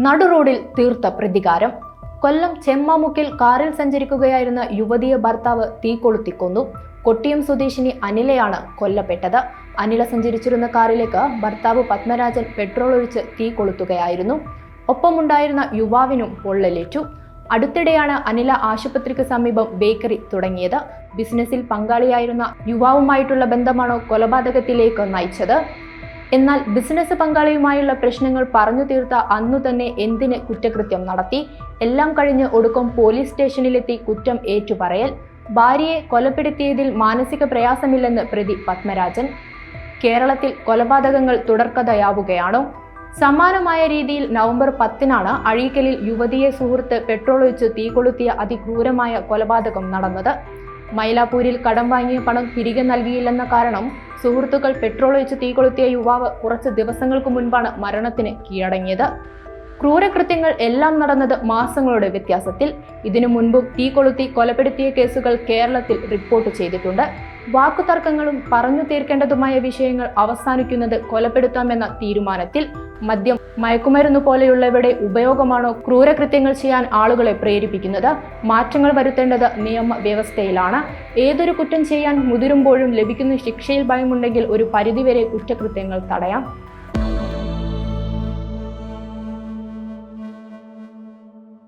നടുറോഡിൽ തീർത്ത പ്രതികാരം. കൊല്ലം ചെമ്മാമുക്കിൽ കാറിൽ സഞ്ചരിക്കുകയായിരുന്ന യുവതിയെ ഭർത്താവ് തീ കൊളുത്തിക്കൊന്നു കൊട്ടിയം സ്വദേശിനി അനിലയാണ് കൊല്ലപ്പെട്ടത്. അനില സഞ്ചരിച്ചിരുന്ന കാറിലേക്ക് ഭർത്താവ് പത്മരാജൻ പെട്രോൾ ഒഴിച്ച് തീ കൊളുത്തുകയായിരുന്നു. ഒപ്പമുണ്ടായിരുന്ന യുവാവിനും പൊള്ളലേറ്റു. അടുത്തിടെയാണ് അനില ആശുപത്രിക്ക് സമീപം ബേക്കറി തുടങ്ങിയത്. ബിസിനസ്സിൽ പങ്കാളിയായിരുന്ന യുവാവുമായിട്ടുള്ള ബന്ധമാണോ കൊലപാതകത്തിലേക്ക് നയിച്ചത്? എന്നാൽ ബിസിനസ് പങ്കാളിയുമായുള്ള പ്രശ്നങ്ങൾ പറഞ്ഞു തീർത്ത അന്നു തന്നെ എന്തിന് കുറ്റകൃത്യം നടത്തി? എല്ലാം കഴിഞ്ഞ് ഒടുക്കം പോലീസ് സ്റ്റേഷനിലെത്തി കുറ്റം ഏറ്റുപറയൽ. ഭാര്യയെ കൊലപ്പെടുത്തിയതിൽ മാനസിക പ്രയാസമില്ലെന്ന് പ്രതി പത്മരാജൻ. കേരളത്തിൽ കൊലപാതകങ്ങൾ തുടർക്കഥയാവുകയാണോ? സമാനമായ രീതിയിൽ നവംബർ പത്തിനാണ് അഴീക്കലിൽ യുവതിയെ സുഹൃത്ത് പെട്രോൾ ഒഴിച്ച് തീ കൊളുത്തിയ അതിക്രൂരമായ കൊലപാതകം നടന്നത്. മൈലാപ്പൂരിൽ കടം വാങ്ങിയ പണം തിരികെ നൽകിയില്ലെന്ന കാരണം സുഹൃത്തുക്കൾ പെട്രോൾ ഒഴിച്ച് തീ കൊളുത്തിയ യുവാവ് കുറച്ച് ദിവസങ്ങൾക്ക് മുൻപാണ് മരണത്തിന് കീഴടങ്ങിയത്. ക്രൂരകൃത്യങ്ങൾ എല്ലാം നടന്നത് മാസങ്ങളുടെ വ്യത്യാസത്തിൽ. ഇതിനു മുൻപും തീ കൊളുത്തി കൊലപ്പെടുത്തിയ കേസുകൾ കേരളത്തിൽ റിപ്പോർട്ട് ചെയ്തിട്ടുണ്ട്. വാക്കുതർക്കങ്ങളും പറഞ്ഞു തീർക്കേണ്ടതുമായ വിഷയങ്ങൾ അവസാനിക്കുന്നത് കൊലപ്പെടുത്താമെന്ന തീരുമാനത്തിൽ മദ്യം മയക്കുമരുന്ന് പോലെയുള്ളവയുടെ ഉപയോഗമാണോ ക്രൂരകൃത്യങ്ങൾ ചെയ്യാൻ ആളുകളെ പ്രേരിപ്പിക്കുന്നത്? മാറ്റങ്ങൾ വരുത്തേണ്ടത് നിയമ വ്യവസ്ഥയിലാണ് ഏതൊരു കുറ്റം ചെയ്യാൻ മുതിരുമ്പോഴും ലഭിക്കുന്ന ശിക്ഷയിൽ ഭയമുണ്ടെങ്കിൽ ഒരു പരിധിവരെ കുറ്റകൃത്യങ്ങൾ തടയാം.